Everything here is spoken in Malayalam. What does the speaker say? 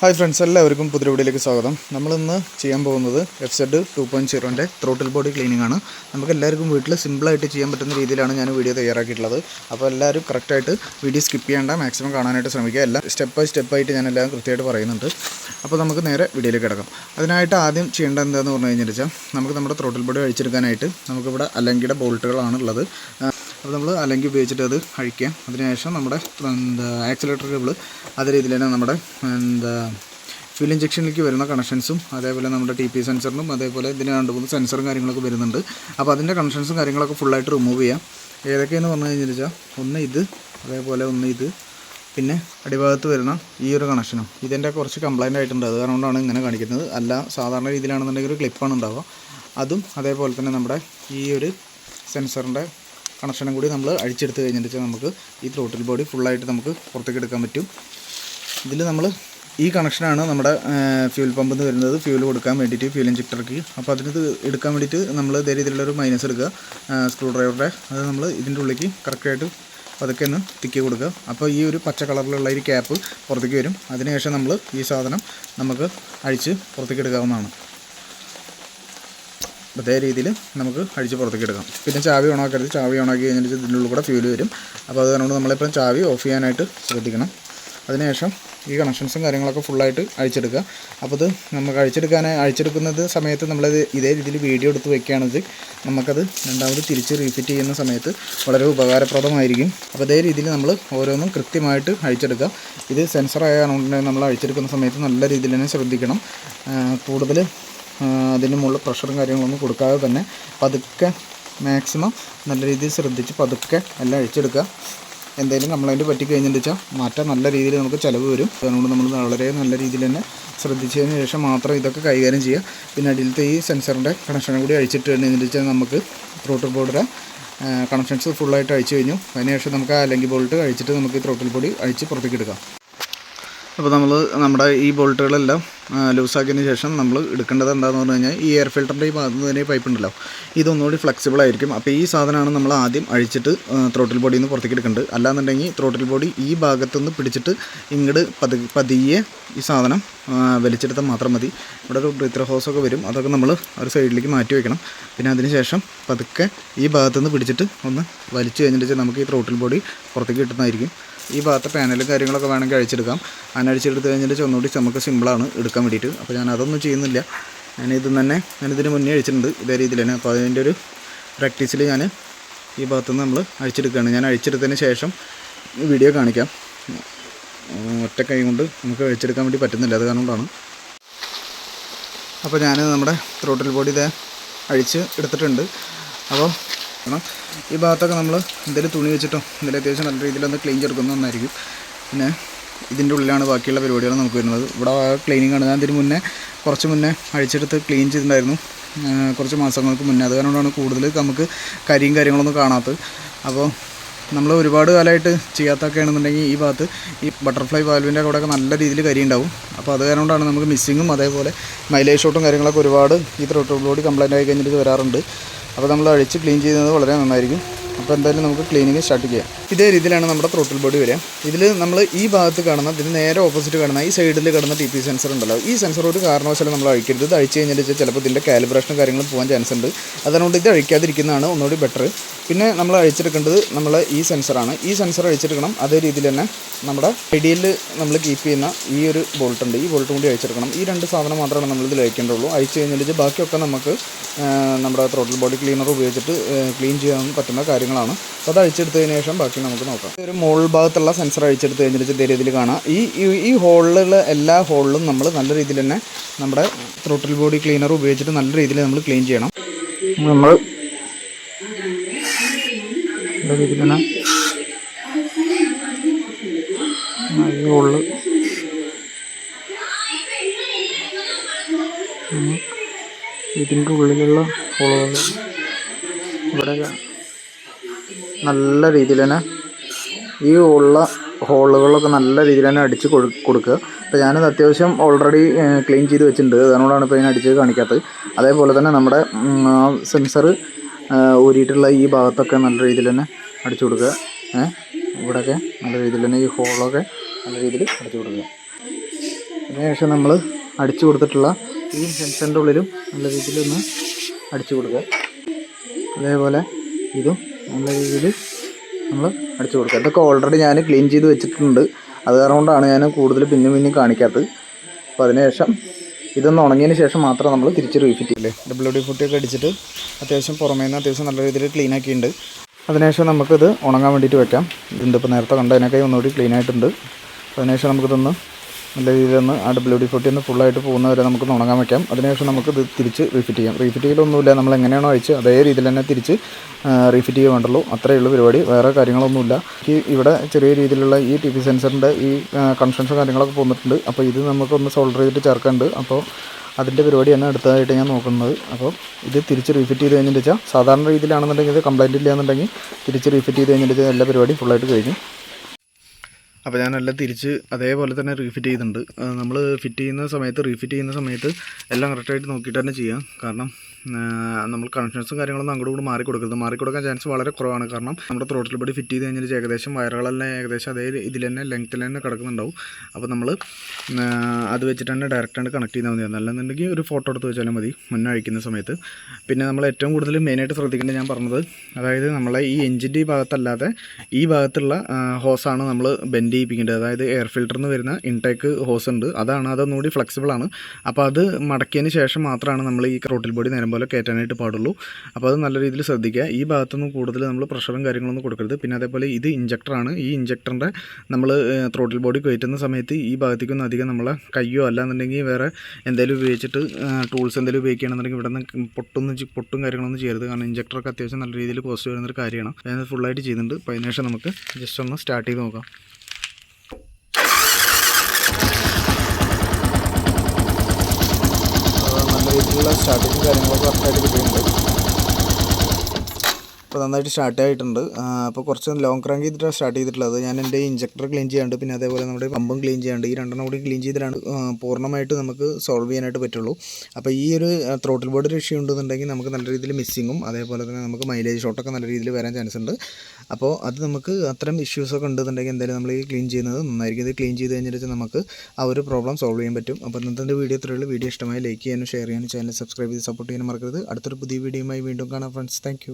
ഹായ് ഫ്രണ്ട്സ് എല്ലാവർക്കും പുതിയ വീഡിയോയിലേക്ക് സ്വാഗതം. നമ്മളിന്ന് ചെയ്യാൻ പോകുന്നത് എഫ് സെഡ് ടു പോയിന്റ് സീറോന്റെ ത്രോട്ടിൽ ബോഡി ക്ലീനിങ് ആണ്. നമുക്ക് എല്ലാവർക്കും വീട്ടിൽ സിമ്പിളായിട്ട് ചെയ്യാൻ പറ്റുന്ന രീതിയിലാണ് ഞാൻ വീഡിയോ തയ്യാറാക്കിയിട്ടുള്ളത്. അപ്പോൾ എല്ലാവരും കറക്റ്റായിട്ട് വീഡിയോ സ്കിപ്പ് ചെയ്യേണ്ട മാക്സിമം കാണാനായിട്ട് ശ്രമിക്കുക. എല്ലാം സ്റ്റെപ്പ് ബൈ സ്റ്റെപ്പായിട്ട് ഞാൻ എല്ലാം കൃത്യമായിട്ട് പറയുന്നുണ്ട്. അപ്പോൾ നമുക്ക് നേരെ വീഡിയോയിലേക്ക് കിടക്കാം. അതിനായിട്ട് ആദ്യം ചെയ്യേണ്ടത് എന്താണെന്ന് പറഞ്ഞു കഴിഞ്ഞാൽ നമുക്ക് നമ്മുടെ ത്രോട്ടിൽ ബോഡി അഴിച്ചെടുക്കാനായിട്ട് നമുക്കിവിടെ അലങ്കിയുടെ ബോൾട്ടുകളാണ് ഉള്ളത്. അപ്പോൾ നമ്മൾ അല്ലെങ്കിൽ ഉപയോഗിച്ചിട്ട് അത് അഴിക്കാം. അതിനുശേഷം നമ്മുടെ എന്താ ആക്സിലേറ്റർ കേബിൾ അതേ രീതിയിൽ തന്നെ നമ്മുടെ എന്താ ഫ്യൂൽ ഇഞ്ചക്ഷനിലേക്ക് വരുന്ന കണക്ഷൻസും അതേപോലെ നമ്മുടെ ടി പി സെൻസറിനും അതേപോലെ ഇതിന് രണ്ട് മൂന്ന് സെൻസറും കാര്യങ്ങളൊക്കെ വരുന്നുണ്ട്. അപ്പോൾ അതിന്റെ കണക്ഷൻസും കാര്യങ്ങളൊക്കെ ഫുള്ളായിട്ട് റിമൂവ് ചെയ്യാം. ഏതൊക്കെയെന്ന് പറഞ്ഞു കഴിഞ്ഞാൽ വെച്ചാൽ ഒന്ന് ഇത് അതേപോലെ ഒന്ന് ഇത് പിന്നെ അടിഭാഗത്ത് വരുന്ന ഈ ഒരു കണക്ഷനും ഇതിന്റെ കുറച്ച് കംപ്ലൈന്റ് ആയിട്ടുണ്ട്. അത് കാരണമാണ് ഇങ്ങനെ കാണിക്കുന്നത്. അല്ല സാധാരണ രീതിയിലാണെന്നുണ്ടെങ്കിൽ ഒരു ക്ലിപ്പാണ് ഉണ്ടാവുക. അതും അതേപോലെ തന്നെ നമ്മുടെ ഈ ഒരു സെൻസറിന്റെ കണക്ഷനും കൂടി നമ്മൾ അഴിച്ചെടുത്ത് കഴിഞ്ഞിട്ട് നമുക്ക് ഈ ത്രോട്ടിൽ ബോഡി ഫുള്ളായിട്ട് നമുക്ക് പുറത്തേക്ക് എടുക്കാൻ പറ്റും. ഇതിൽ നമ്മൾ ഈ കണക്ഷനാണ് നമ്മുടെ ഫ്യൂൽ പമ്പിൽ നിന്ന് വരുന്നത്. ഫ്യൂൽ കൊടുക്കാൻ വേണ്ടിയിട്ട് ഫ്യൂൽ ഇഞ്ചക്ടർക്ക് അപ്പോൾ അതിനത് എടുക്കാൻ വേണ്ടിയിട്ട് നമ്മൾ ഇതേ രീതിയിലുള്ളൊരു മൈനസ് എടുക്കുക. സ്ക്രൂ ഡ്രൈവറുടെ അത് നമ്മൾ ഇതിന്റെ ഉള്ളിലേക്ക് കറക്റ്റായിട്ട് പതുക്കെ ഒന്ന് തിക്കി കൊടുക്കുക. അപ്പോൾ ഈ ഒരു പച്ച കളറിലുള്ള ഒരു ക്യാപ്പ് പുറത്തേക്ക് വരും. അതിനുശേഷം നമ്മൾ ഈ സാധനം നമുക്ക് അഴിച്ച് പുറത്തേക്ക് എടുക്കാവുന്നതാണ്. അതേ രീതിയിൽ നമുക്ക് അഴിച്ച് പുറത്തേക്ക് എടുക്കാം. പിന്നെ ചാവി ഓണാക്കരുത് ചാവി ഓണാക്കി കഴിഞ്ഞിട്ട് ഇതിന്റെ ഉള്ളിൽ കൂടെ ഫ്യൂൽ വരും. അപ്പോൾ അത് കാരണം നമ്മളിപ്പം ചാവി ഓഫ് ചെയ്യാനായിട്ട് ശ്രദ്ധിക്കണം. അതിനുശേഷം ഈ കണക്ഷൻസും കാര്യങ്ങളൊക്കെ ഫുള്ളായിട്ട് അഴിച്ചെടുക്കുക. അപ്പോൾ ഇത് നമുക്ക് അഴിച്ചെടുക്കാൻ അഴിച്ചെടുക്കുന്നത് സമയത്ത് നമ്മളത് ഇതേ രീതിയിൽ വീഡിയോ എടുത്ത് വെക്കുകയാണെങ്കിൽ നമുക്കത് രണ്ടാമത് തിരിച്ച് റീഫിറ്റ് ചെയ്യുന്ന സമയത്ത് വളരെ ഉപകാരപ്രദമായിരിക്കും. അപ്പോൾ അതേ രീതിയിൽ നമ്മൾ ഓരോന്നും കൃത്യമായിട്ട് അഴിച്ചെടുക്കുക. ഇത് സെൻസർ ആയതുകൊണ്ട് നമ്മൾ അഴിച്ചെടുക്കുന്ന സമയത്ത് നല്ല രീതിയിൽ തന്നെ ശ്രദ്ധിക്കണം. കൂടുതൽ അതിന് മുകളിൽ പ്രഷറും കാര്യങ്ങളൊന്നും കൊടുക്കാതെ തന്നെ പതുക്കെ മാക്സിമം നല്ല രീതിയിൽ ശ്രദ്ധിച്ച് പതുക്കെ എല്ലാം അഴിച്ചെടുക്കുക. എന്തെങ്കിലും കംപ്ലൈന്റ് പറ്റിക്കഴിഞ്ഞെന്ന് വെച്ചാൽ മാറ്റാൻ നല്ല രീതിയിൽ നമുക്ക് ചിലവ് വരും. അതുകൊണ്ട് നമ്മൾ വളരെ നല്ല രീതിയിൽ തന്നെ ശ്രദ്ധിച്ചതിന് ശേഷം മാത്രം ഇതൊക്കെ കൈകാര്യം ചെയ്യുക. പിന്നെ അടിയിലത്തെ ഈ സെൻസറിന്റെ കണക്ഷനും കൂടി അഴിച്ചിട്ട് കഴിഞ്ഞെന്ന് വെച്ചാൽ നമുക്ക് ത്രോട്ടിൽ ബോർഡിലെ കണക്ഷൻസ് ഫുള്ളായിട്ട് അഴിച്ചു കഴിഞ്ഞു. അതിനുശേഷം നമുക്ക് ആ അല്ലെങ്കിൽ ബോൾട്ട് അഴിച്ചിട്ട് നമുക്ക് ഈ ത്രോട്ടിൽ ബോഡി അഴിച്ച് പുറത്തേക്ക് എടുക്കാം. അപ്പോൾ നമ്മൾ നമ്മുടെ ഈ ബോൾട്ടുകളെല്ലാം ലൂസാക്കിയതിന് ശേഷം നമ്മൾ എടുക്കേണ്ടത് എന്താണെന്ന് പറഞ്ഞു കഴിഞ്ഞാൽ ഈ എയർ ഫിൽറ്ററിന്റെ ഈ ഭാഗത്ത് തന്നെ പൈപ്പ് ഉണ്ടല്ലോ. ഇതൊന്നുകൂടി ഫ്ലെക്സിബിൾ ആയിരിക്കും. അപ്പോൾ ഈ സാധനമാണ് നമ്മൾ ആദ്യം അഴിച്ചിട്ട് ത്രോട്ടിൽ ബോഡിയിൽ നിന്ന് പുറത്തേക്ക് എടുക്കേണ്ടത്. അല്ലാന്നുണ്ടെങ്കിൽ ത്രോട്ടിൽ ബോഡി ഈ ഭാഗത്തുനിന്ന് പിടിച്ചിട്ട് ഇങ്ങോട്ട് പതി പതിയെ ഈ സാധനം വലിച്ചെടുത്താൽ മാത്രം മതി. ഇവിടെ ഒരു ബ്രീത്തർ ഹോസൊക്കെ വരും. അതൊക്കെ നമ്മൾ ഒരു സൈഡിലേക്ക് മാറ്റി വെക്കണം. പിന്നെ അതിന് ശേഷം പതുക്കെ ഈ ഭാഗത്തുനിന്ന് പിടിച്ചിട്ട് ഒന്ന് വലിച്ചു കഴിഞ്ഞിട്ട് നമുക്ക് ഈ ത്രോട്ടിൽ ബോഡി പുറത്തേക്ക് കിട്ടുന്നതായിരിക്കും. ഈ ഭാഗത്തെ പാനലും കാര്യങ്ങളൊക്കെ വേണമെങ്കിൽ അഴിച്ചെടുക്കാം. അങ്ങനെ അഴിച്ചെടുത്ത് കഴിഞ്ഞിട്ട് ഒന്നുകൂടി നമുക്ക് സിമ്പിളാണ് എടുക്കാൻ വേണ്ടിയിട്ട്. അപ്പോൾ ഞാൻ അതൊന്നും ചെയ്യുന്നില്ല. ഞാൻ ഇത് തന്നെ ഞാൻ ഇതിന് മുന്നേ അഴിച്ചിട്ടുണ്ട്. ഇതേ രീതിയിൽ തന്നെ. അപ്പോൾ അതിന്റെ ഒരു പ്രാക്ടീസിൽ ഞാൻ ഈ ഭാഗത്തുനിന്ന് നമ്മൾ അഴിച്ചെടുക്കുകയാണ്. ഞാൻ അഴിച്ചെടുത്തതിന് ശേഷം വീഡിയോ കാണിക്കാം. ഒറ്റ കൈ കൊണ്ട് നമുക്ക് അഴിച്ചെടുക്കാൻ വേണ്ടി പറ്റുന്നില്ല. അത് കാരണം കൊണ്ടാണ്. അപ്പോൾ ഞാൻ നമ്മുടെ ത്രോട്ടിൽ ബോഡി ഇതേ അഴിച്ച് എടുത്തിട്ടുണ്ട്. അപ്പോൾ കാരണം ഈ ഭാഗത്തൊക്കെ നമ്മൾ എന്തെങ്കിലും തുണി വെച്ചിട്ടോ എന്തെങ്കിലും അത്യാവശ്യം നല്ല രീതിയിലൊന്ന് ക്ലീൻ ചെയ്തെടുക്കുന്നത് ഒന്നായിരിക്കും. പിന്നെ ഇതിന്റെ ഉള്ളിലാണ് ബാക്കിയുള്ള പരിപാടികൾ നമുക്ക് വരുന്നത്. ഇവിടെ ക്ലീനിങ് ആണ്. ഞാൻ ഇതിന് മുന്നേ കുറച്ച് മുന്നേ അഴിച്ചെടുത്ത് ക്ലീൻ ചെയ്തിട്ടുണ്ടായിരുന്നു. കുറച്ച് മാസങ്ങൾക്ക് മുന്നേ. അത് കാരണമാണ് കൂടുതൽ നമുക്ക് കരിയും കാര്യങ്ങളൊന്നും കാണാത്തത്. അപ്പോൾ നമ്മൾ ഒരുപാട് കാലമായിട്ട് ചെയ്യാത്തൊക്കെ ആണെന്നുണ്ടെങ്കിൽ ഈ ഭാഗത്ത് ഈ ബട്ടർഫ്ലൈ വാൽവിന്റെ അവിടെയൊക്കെ നല്ല രീതിയിൽ കരി ഉണ്ടാവും. അപ്പോൾ അത് കാരണമാണ് നമുക്ക് മിസ്സിങ്ങും അതേപോലെ മൈലേജ് ഷോട്ടും കാര്യങ്ങളൊക്കെ ഒരുപാട് ഈ ത്രോട്ടോട് കൂടി കംപ്ലൈന്റ് ആയി കഴിഞ്ഞിട്ട് വരാറുണ്ട്. അപ്പോൾ നമ്മൾ അഴിച്ച് ക്ലീൻ ചെയ്യുന്നത് വളരെ നന്നായിരിക്കും. അപ്പോൾ എന്തായാലും നമുക്ക് ക്ലീനിങ് സ്റ്റാർട്ട് ചെയ്യാം. ഇതേ രീതിയിലാണ് നമ്മുടെ ത്രോട്ടിൽ ബോഡി വരിക. ഇതിൽ നമ്മൾ ഈ ഭാഗത്ത് കാണുന്ന ഇതിന് നേരെ ഓപ്പോസിറ്റ് കാണുന്ന ഈ സൈഡിൽ കിടന്ന ടി പി സെൻസർ ഉണ്ടല്ലോ. ഈ സെൻസർ ഒരു കാരണവശാലും നമ്മൾ അഴിക്കരുത്. ഇത് അഴിച്ച് കഴിഞ്ഞാൽ ചിലപ്പോൾ ഇതിന്റെ കാലിബ്രേഷനും കാര്യങ്ങളും പോകാൻ ചാൻസ് ഉണ്ട്. അതുകൊണ്ട് ഇത് അഴിക്കാതിരിക്കുന്നതാണ് ഒന്നുകൂടി ബെറ്റർ പിന്നെ നമ്മൾ അഴിച്ചെടുക്കേണ്ടത് നമ്മൾ ഈ സെൻസറാണ് ഈ സെൻസർ അഴിച്ചെടുക്കണം. അതേ രീതിയിൽ തന്നെ നമ്മുടെ ഇടിയിൽ നമ്മൾ കീപ്പ് ചെയ്യുന്ന ഈ ഒരു ബോൾട്ട് ഉണ്ട്. ഈ ബോൾട്ടും കൂടി അഴിച്ചെടുക്കണം. ഈ രണ്ട് സാധനം മാത്രമാണ് നമ്മൾ ഇതിൽ അഴിക്കേണ്ടുള്ളൂ. അഴിച്ച് കഴിഞ്ഞാൽ ബാക്കിയൊക്കെ നമുക്ക് നമ്മുടെ ത്രോട്ടിൽ ബോഡി ക്ലീനർ ഉപയോഗിച്ചിട്ട് ക്ലീൻ ചെയ്യാൻ പറ്റുന്ന കാര്യങ്ങളാണ്. അപ്പോൾ അത് അഴിച്ചെടുത്തതിന് ശേഷം ബാക്കി നമുക്ക് നോക്കാം. ഒരു മോൾ ഭാഗത്തുള്ള സെൻസർ അഴിച്ചെടുത്ത് കഴിഞ്ഞിട്ട് ഇതേ രീതിയിൽ കാണാം. ഈ ഈ ഹോളിലുള്ള എല്ലാ ഹോളിലും നമ്മൾ നല്ല രീതിയിൽ തന്നെ നമ്മുടെ ത്രോട്ടിൽ ബോഡി ക്ലീനർ ഉപയോഗിച്ചിട്ട് നല്ല രീതിയിൽ നമ്മൾ ക്ലീൻ ചെയ്യണം. നമ്മൾ ഇതിന്റെ ഉള്ളിലുള്ള ഹോളുകൾ ഇവിടെ നല്ല രീതിയിൽ തന്നെ ഈ ഉള്ള ഹോളുകളൊക്കെ നല്ല രീതിയിൽ തന്നെ അടിച്ച് കൊടു കൊടുക്കുക. അപ്പോൾ ഞാനത് അത്യാവശ്യം ഓൾറെഡി ക്ലീൻ ചെയ്ത് വെച്ചിട്ടുണ്ട്. അതുകൊണ്ടാണ് ഇപ്പോൾ ഞാൻ അടിച്ച് കാണിക്കാത്തത്. അതേപോലെ തന്നെ നമ്മുടെ സെൻസർ ഊരിയിട്ടുള്ള ഈ ഭാഗത്തൊക്കെ നല്ല രീതിയിൽ തന്നെ അടിച്ചു കൊടുക്കുക. ഇവിടെയൊക്കെ നല്ല രീതിയിൽ തന്നെ ഈ ഹോളൊക്കെ നല്ല രീതിയിൽ അടിച്ചു കൊടുക്കുക. അതിനുശേഷം നമ്മൾ അടിച്ചു കൊടുത്തിട്ടുള്ള ഈ സെൻസറിന്റെ ഉള്ളിലും നല്ല രീതിയിലൊന്ന് അടിച്ചു കൊടുക്കുക. അതേപോലെ ഇതും നല്ല രീതിയിൽ നമ്മൾ അടിച്ചു കൊടുക്കുക. ഇതൊക്കെ ഓൾറെഡി ഞാൻ ക്ലീൻ ചെയ്ത് വെച്ചിട്ടുണ്ട്. അത് കാരണം കൊണ്ടാണ് ഞാൻ കൂടുതൽ പിന്നെയും പിന്നെയും കാണിക്കാത്തത്. അപ്പോൾ അതിനുശേഷം ഇതൊന്ന് ഉണങ്ങിയതിന് ശേഷം മാത്രം നമ്മൾ തിരിച്ച് റീഫിറ്റ് ചെയ്യില്ലേ ഡബിൾ ഡി ഫുട്ടിയൊക്കെ അടിച്ചിട്ട് അത്യാവശ്യം പുറമേ നിന്ന് അത്യാവശ്യം നല്ല രീതിയിൽ ക്ലീൻ ആക്കിയിട്ടുണ്ട്. അതിനുശേഷം നമുക്കിത് ഉണങ്ങാൻ വേണ്ടിയിട്ട് വെക്കാം. ഇതിന്റെ ഇപ്പോൾ നേരത്തെ കണ്ടതിനൊക്കെ ഒന്നുകൂടി ക്ലീൻ ആയിട്ടുണ്ട്. അതിനുശേഷം നമുക്കിതൊന്ന് നല്ല രീതിയിൽ ഒന്ന് ആ ഡബ്ല്യു ഡി ഫോർട്ടി ഒന്ന് ഫുള്ളായിട്ട് പോകുന്നവരെ നമുക്ക് ഉണങ്ങാൻ വയ്ക്കാം അതിനുശേഷം നമുക്ക് ഇത് തിരിച്ച് റീഫിറ്റ് ചെയ്യാം. റീഫിറ്റ് ചെയ്യലൊന്നുമില്ല. നമ്മൾ എങ്ങനെയാണോ അയച്ച് അതേ രീതിയിൽ തന്നെ തിരിച്ച് റീഫിറ്റ് ചെയ്യുക വേണ്ടുള്ളൂ. അത്രയേ ഉള്ളൂ പരിപാടി. വേറെ കാര്യങ്ങളൊന്നുമില്ല. ഈ ഇവിടെ ചെറിയ രീതിയിലുള്ള ഈ ടി പി സെൻസറിന്റെ ഈ കൺസ്ട്രക്ഷൻ കാര്യങ്ങളൊക്കെ പോന്നിട്ടുണ്ട്. അപ്പോൾ ഇത് നമുക്കൊന്ന് സോൾഡർ ചെയ്തിട്ട് ചേർക്കാനുണ്ട്. അപ്പോൾ അതിന്റെ പരിപാടി തന്നെ അടുത്തതായിട്ട് ഞാൻ നോക്കുന്നത്. അപ്പോൾ ഇത് തിരിച്ച് റീഫിറ്റ് ചെയ്ത് കഴിഞ്ഞിട്ട് വെച്ചാൽ സാധാരണ രീതിയിലാണെന്നുണ്ടെങ്കിൽ ഇത് കംപ്ലൈന്റ് ഇല്ല എന്നുണ്ടെങ്കിൽ തിരിച്ച് റീഫിറ്റ് ചെയ്ത് കഴിഞ്ഞിട്ട് എല്ലാ പരിപാടിയും ഫുള്ളായിട്ട് കഴിഞ്ഞു. അപ്പോൾ ഞാനെല്ലാം തിരിച്ച് അതേപോലെ തന്നെ റീഫിറ്റ് ചെയ്യുന്നുണ്ട്. നമ്മൾ ഫിറ്റ് ചെയ്യുന്ന സമയത്ത് റീഫിറ്റ് ചെയ്യുന്ന സമയത്ത് എല്ലാം കറക്റ്റായിട്ട് നോക്കിയിട്ട് തന്നെ ചെയ്യാം. കാരണം നമ്മൾ കണക്ഷൻസും കാര്യങ്ങളൊന്നും അങ്ങോട്ട് കൂടി മാറി കൊടുക്കരുത് മാറി കൊടുക്കാൻ ചാൻസ് വളരെ കുറവാണ്. കാരണം നമ്മുടെ ത്രോട്ടിൽ ബോഡി ഫിറ്റ് ചെയ്ത് കഴിഞ്ഞാൽ ഏകദേശം വയറുകളെല്ലാം ഏകദേശം അതേ ഇതിൽ തന്നെ ലെങ്ത്തിൽ തന്നെ കിടക്കുന്നുണ്ടാവും. അപ്പോൾ നമ്മൾ അത് വെച്ചിട്ട് തന്നെ ഡയറക്റ്റായിട്ട് കണക്ട് ചെയ്താൽ മതി. അല്ലെന്നുണ്ടെങ്കിൽ ഒരു ഫോട്ടോ എടുത്ത് വെച്ചാലും മതി മുന്നേ അഴിക്കുന്ന സമയത്ത്. പിന്നെ നമ്മൾ ഏറ്റവും കൂടുതൽ മെയിനായിട്ട് ശ്രദ്ധിക്കേണ്ടത് ഞാൻ പറഞ്ഞത് അതായത് നമ്മളെ ഈ എഞ്ചിന്റെ ഈ ഭാഗത്തല്ലാതെ ഈ ഭാഗത്തുള്ള ഹോസാണ് നമ്മൾ ബെൻഡ് ചെയ്യിപ്പിക്കേണ്ടത്. അതായത് എയർ ഫിൽറ്ററിൽ നിന്ന് വരുന്ന ഇൻടേക്ക് ഹോസ് ഉണ്ട്. അതാണ് അതൊന്നുകൂടി ഫ്ലെക്സിബിൾ ആണ്. അപ്പോൾ അത് മടക്കിയതിന് ശേഷം മാത്രമാണ് നമ്മൾ ഈ റോട്ടിൽ ബോഡി നേരം പോലെ കയറ്റാനായിട്ട് പാടുള്ളൂ. അപ്പോൾ അത് നല്ല രീതിയിൽ ശ്രദ്ധിക്കുക. ഈ ഭാഗത്തൊന്നും കൂടുതൽ നമ്മൾ പ്രഷറും കാര്യങ്ങളൊന്നും കൊടുക്കരുത്. പിന്നെ അതേപോലെ ഇത് ഇഞ്ചക്ടറാണ് ഈ ഇഞ്ചക്ടറിന്റെ നമ്മൾ ത്രോട്ടിൽ ബോഡി കയറ്റുന്ന സമയത്ത് ഈ ഭാഗത്തേക്കൊന്നും അധികം നമ്മളെ കയ്യോ അല്ലാന്നുണ്ടെങ്കിൽ വേറെ എന്തെങ്കിലും ഉപയോഗിച്ചിട്ട് ടൂൾസ് എന്തെങ്കിലും ഉപയോഗിക്കുകയാണെന്നുണ്ടെങ്കിൽ ഇവിടെ നിന്ന് പൊട്ടൊന്നും പൊട്ടും കാര്യങ്ങളൊന്നും ചെയ്യരുത്. കാരണം ഇഞ്ചക്ടറൊക്കെ അത്യാവശ്യം നല്ല രീതിയിൽ പോസ്റ്റ് വരുന്നൊരു കാര്യമാണ്. അതായത് ഫുള്ളായിട്ട് ചെയ്യുന്നുണ്ട് അപ്പോൾ അതിനുശേഷം നമുക്ക് ജസ്റ്റ് ഒന്ന് സ്റ്റാർട്ട് ചെയ്ത് നോക്കാം. രീതിയിലുള്ള സ്റ്റാർട്ടിങ് കാര്യങ്ങളൊക്കെ കറക്റ്റായിട്ട് കിട്ടിയിട്ടുണ്ട്. ഇപ്പോൾ നന്നായിട്ട് സ്റ്റാർട്ട് ആയിട്ടുണ്ട്. അപ്പോൾ കുറച്ച് ലോങ് ക്രാങ്ക് ചെയ്തിട്ടാണ് സ്റ്റാർട്ട് ചെയ്തിട്ടുള്ളത്. ഞാൻ എന്റെ ഇഞ്ചക്ടർ ക്ലീൻ ചെയ്യാണ്ട് പിന്നെ അതേപോലെ നമ്മുടെ പമ്പും ക്ലീൻ ചെയ്യാണ്ട് ഈ രണ്ടെണ്ണം കൂടി ക്ലീൻ ചെയ്തിട്ടാണ് പൂർണമായിട്ട് നമുക്ക് സോൾവ് ചെയ്യാനായിട്ട് പറ്റുള്ളൂ. അപ്പോൾ ഈ ഒരു ത്രോട്ടിൽ ബോർഡ് ഇഷ്യൂ ഉണ്ടെന്നുണ്ടെങ്കിൽ നമുക്ക് നല്ല രീതിയിൽ മിസ്സിങ്ങും അതേപോലെ തന്നെ നമുക്ക് മൈലേജ് ഷോട്ടൊക്കെ നല്ല രീതിയിൽ വരാൻ ചാൻസ് ഉണ്ട്. അപ്പോൾ അത് നമുക്ക് അത്തരം ഇഷ്യൂസൊക്കെ ഉണ്ടെന്നുണ്ടെങ്കിൽ എന്തായാലും നമ്മൾ ഈ ക്ലീൻ ചെയ്യുന്നത് നന്നായിരിക്കും. ഇത് ക്ലീൻ ചെയ്ത് കഴിഞ്ഞാൽ നമുക്ക് ആ ഒരു പ്രോബ്ലം സോൾവ് ചെയ്യാൻ പറ്റും. അപ്പോൾ ഇന്നത്തെ വീഡിയോ ഇത്രയുള്ള വീഡിയോ ഇഷ്ടമായി ലൈക്ക് ചെയ്യാനും ഷെയർ ചെയ്യാനും ചാനൽ സബ്സ്ക്രൈബ് ചെയ്ത് സപ്പോർട്ട് ചെയ്യാനും മറക്കരുത്. അടുത്തൊരു പുതിയ വീഡിയോയുമായി വീണ്ടും കാണാം ഫ്രണ്ട്സ് താങ്ക്